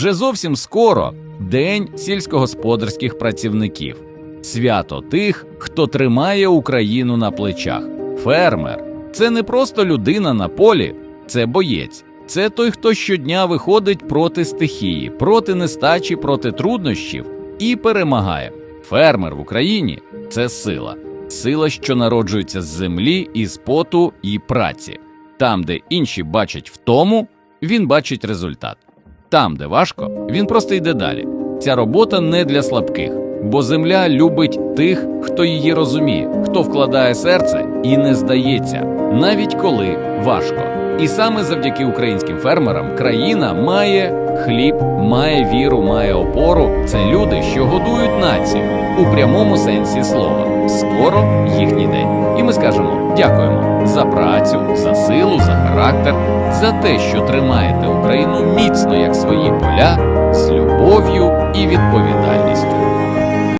Вже зовсім скоро День сільськогосподарських працівників, свято тих, хто тримає Україну на плечах. Фермер це не просто людина на полі, це боєць. Це той, хто щодня виходить проти стихії, проти нестачі, проти труднощів і перемагає. Фермер в Україні це сила, сила, що народжується з землі, із поту і праці. Там, де інші бачать втому, він бачить результат. Там, де важко, він просто йде далі. Ця робота не для слабких, бо земля любить тих, хто її розуміє, хто вкладає серце і не здається, навіть коли важко. І саме завдяки українським фермерам країна має хліб, має віру, має опору. Це люди, що годують націю у прямому сенсі слова. Скоро їхній день. І ми скажемо дякуємо за працю, за силу, за характер, за те, що тримаєте Україну міцно як свої поля, з любов'ю і відповідальністю.